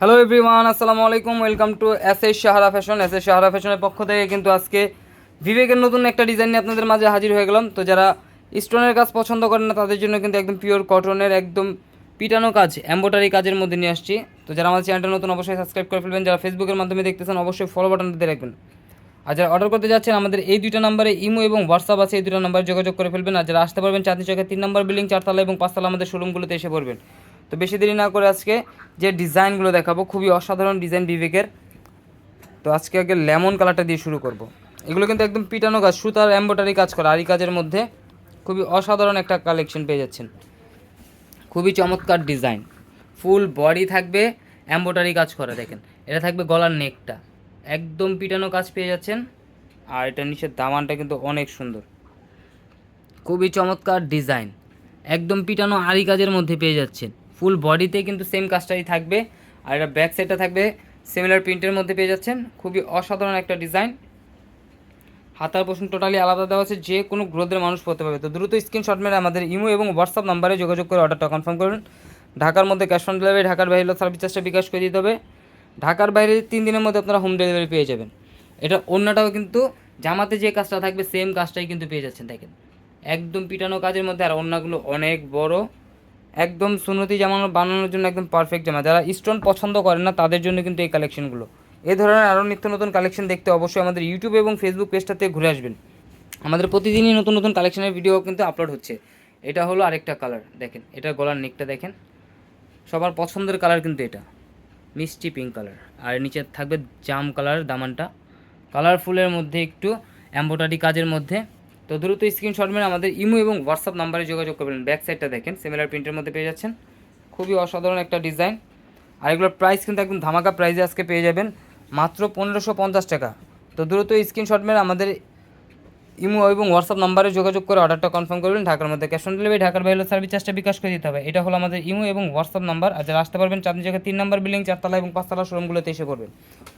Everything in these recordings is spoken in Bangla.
হ্যালো এভরিওয়ান আসসালামু আলাইকুম welcome to S S Sahara fashion S S Sahara ফ্যাশনের পক্ষ থেকে কিন্তু আজকে বিবেকের নতুন একটা ডিজাইন নিয়ে আপনাদের মাঝে হাজির হয়ে গেলাম। তো যারা স্টোনের কাজ পছন্দ করেন না, তাদের জন্য কিন্তু একদম পিওর কটনের একদম পিটানো কাজ এম্বোটারি কাজের মধ্যে নিয়ে আসছি। তো যারা আমার চ্যানেলটা নতুন, অবশ্যই সাবস্ক্রাইব করে ফেলবেন। যারা ফেসবুকের মাধ্যমে দেখতেছেন, অবশ্যই ফলো বাটন দিতে রাখবেন। আর যারা অর্ডার করতে যাচ্ছেন, আমাদের এই দুইটা নাম্বারে ইমো এবং হোয়াটসঅ্যাপ আছে, এই দুটো নাম্বারে যোগাযোগ করে ফেলবেন। আর যারা আসতে পারবেন, চাঁদনি চকের তিন নম্বর বিল্ডিং চারতলা এবং পাঁচতলা আমাদের শোরুমগুলোতে এসে পড়বেন। তো বেশি দেরি না করে আজকে যে ডিজাইনগুলো দেখাবো, খুবই অসাধারণ ডিজাইন বিবেকের। তো আজকে আগে লেমন কালারটা দিয়ে শুরু করব। এগুলো কিন্তু একদম পিটানো কাজ, সুতার এম্বোটারি কাজ করা আর কাজের মধ্যে খুবই অসাধারণ একটা কালেকশন পেয়ে যাচ্ছেন। খুবই চমৎকার ডিজাইন। ফুল বডি থাকবে এম্বোটারি কাজ করা, দেখেন। এটা থাকবে গলার নেকটা। একদম পিটানো কাজ পেয়ে যাচ্ছেন। আর এটা নিচের দামানটা কিন্তু অনেক সুন্দর। খুবই চমৎকার ডিজাইন। একদম পিটানো আরি কাজের মধ্যে পেয়ে যাচ্ছেন। ফুল বডিতে কিন্তু সেম কাজটাই থাকবে। আর এটা ব্যাক সাইডটা থাকবে সিমিলার প্রিন্টের মধ্যে পেয়ে যাচ্ছেন। খুবই অসাধারণ একটা ডিজাইন হাতার পোষণ টোটালি আলাদা দেওয়া আছে, যে কোনো গ্রোথের মানুষ পড়তে পারবে। তো দ্রুত স্ক্রিনশট মেরে আমাদের ইমো এবং হোয়াটসঅ্যাপ নাম্বারে যোগাযোগ করে অর্ডারটা কনফার্ম করবেন ঢাকার মধ্যে ক্যাশ অন ডেলিভারি ঢাকার বাইরে সার্ভিস চার্জটা বিকাশ করে দিতে হবে। ঢাকার বাইরে তিন দিনের মধ্যে আপনারা হোম ডেলিভারি পেয়ে যাবেন। এটা অন্যটাও কিন্তু জামাতে যে কাজটা থাকবে সেম কাজটাই কিন্তু পেয়ে যাচ্ছেন, দেখেন। একদম পিটানো কাজের মধ্যে আর অন্যগুলো অনেক বড়। একদম সুন্নতি জামা বানানোর জন্য একদম পারফেক্ট জামা। যারা স্টোন পছন্দ করেন না, তাদের জন্য কিন্তু এই কালেকশনগুলো এ ধরনের আরও নিত্য নতুন কালেকশন দেখতে অবশ্যই আমাদের ইউটিউব এবং ফেসবুক পেজটাতে ঘুরে আসবেন। আমাদের প্রতিদিনই নতুন নতুন কালেকশনের ভিডিও কিন্তু আপলোড হচ্ছে। এটা হলো আরেকটা কালার দেখেন, এটা গলার নেকটা দেখেন। সবার পছন্দের কালার কিন্তু এটা। মিষ্টি পিঙ্ক কালার আর নিচে থাকবে জাম কালার দামানটা। কালারফুলের মধ্যে একটু এম্বোটারি কাজের মধ্যে তো দ্রুত স্ক্রিনশট মেরে আমাদের ইমো এবং হোয়াটসঅ্যাপ নাম্বারে যোগাযোগ করবেন। ব্যাক সাইডটা দেখেন সিমিলার প্রিন্টের মধ্যে পেয়ে যাচ্ছেন। খুবই অসাধারণ একটা ডিজাইন আর এগুলোর প্রাইস কিন্তু একদম ধামাকা প্রাইসে আজকে পেয়ে যাবেন, মাত্র পনেরোশো পঞ্চাশ টাকা। তো দ্রুত স্ক্রিনশট মেরে আমাদের ইমো এবং হোয়াটসঅ্যাপ নাম্বারে যোগাযোগ করে অর্ডারটা কনফার্ম করবেন। ঢাকার মধ্যে ক্যাশ অন ডেলিভারি ঢাকার বাইরে সার্ভিস চার্জটা বিকাশ করে দিতে হবে। এটা হলো আমাদের ইমো এবং হোয়াটসঅ্যাপ নাম্বার। আর যারা আসতে পারবেন চাঁদনি জায়গায় তিন নম্বর বিল্ডিং, চারতলা এবং পাঁচতলা শোরুমগুলোতে এসে পড়বেন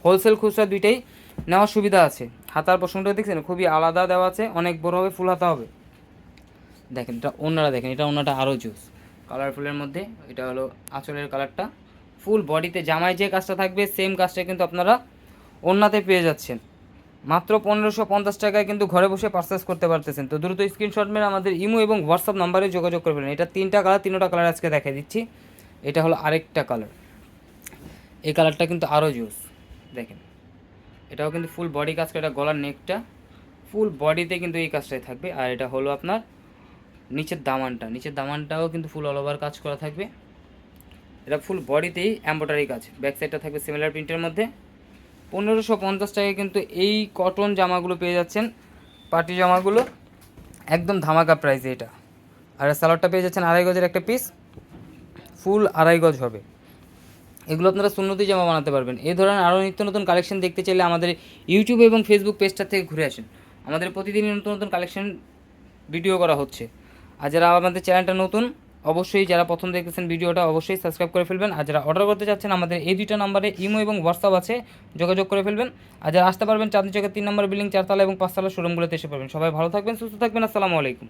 হোলসেল খুচরা দুইটাই নেওয়ার সুবিধা আছে। হাতার প্রসঙ্গটা দেখছেন? খুবই আলাদা দেওয়া আছে, অনেক বড় হবে, ফুল হাতা হবে। দেখেন, এটা অন্যরা দেখেন, এটা অন্যটা আরও জুস। কালারফুলের মধ্যে, এটা হলো আঁচলের কালারটা। ফুল বডিতে জামায় যে কাজটা থাকবে, সেম কাজটা কিন্তু আপনারা অন্যতে পেয়ে যাচ্ছেন। মাত্র পনেরোশো পঞ্চাশ টাকায় কিন্তু ঘরে বসে পারচেস করতে পারতেছেন। তো দ্রুত স্ক্রিনশট মেরে আমাদের ইমো এবং হোয়াটসঅ্যাপ নাম্বারে যোগাযোগ করবেন। এটা তিনটা কালার তিনটা কালার আজকে দেখাই দিচ্ছি। এটা হলো আরেকটা কালার। এই কালারটা কিন্তু আরও জুস। দেখেন। এটাও কিন্তু ফুল বডি কাজ করে, এটা গলার নেকটা ফুল বডিতে কিন্তু এই কাজটাই থাকবে। আর এটা হলো আপনার নিচের দামানটা, নিচের দামানটাও কিন্তু ফুল অল ওভার কাজ করা থাকবে। এটা ফুল বডিতেই এম্বোটারি কাজ ব্যাক সাইডটা থাকবে সিমিলার প্রিন্টের মধ্যে। পনেরোশো পঞ্চাশ টাকায় কিন্তু এই কটন জামাগুলো পেয়ে যাচ্ছেন পার্টি জামাগুলো, একদম ধামাকা প্রাইসে এটা। আর স্যালাডটা পেয়ে যাচ্ছেন আড়াই গজের একটা পিস ফুল আড়াই গজ হবে। এগুলো আপনারা সুন্নতি জামা বানাতে পারবেন। এই ধরনের আরও নিত্য নতুন কালেকশন দেখতে চাইলে আমাদের ইউটিউব এবং ফেসবুক পেজটা থেকে ঘুরে আসেন। আমাদের প্রতিদিনই নতুন নতুন কালেকশন ভিডিও করা হচ্ছে। আর যারা আমাদের চ্যানেলটা নতুন, অবশ্যই যারা প্রথম দেখতেছেন ভিডিওটা অবশ্যই সাবস্ক্রাইব করে ফেলবেন। আর যারা অর্ডার করতে চাচ্ছেন, আমাদের এই দুইটা নাম্বারে ইমো এবং হোয়াটসঅ্যাপ আছে, যোগাযোগ করে ফেলবেন। আর যারা আসতে পারবেন, চাঁদনি চকের তিন নম্বর বিল্ডিং চারতলা এবং পাঁচতলা শোরুমগুলোতে এসে পারবেন সবাই ভালো থাকবেন, সুস্থ থাকবেন, আসসালামু আলাইকুম।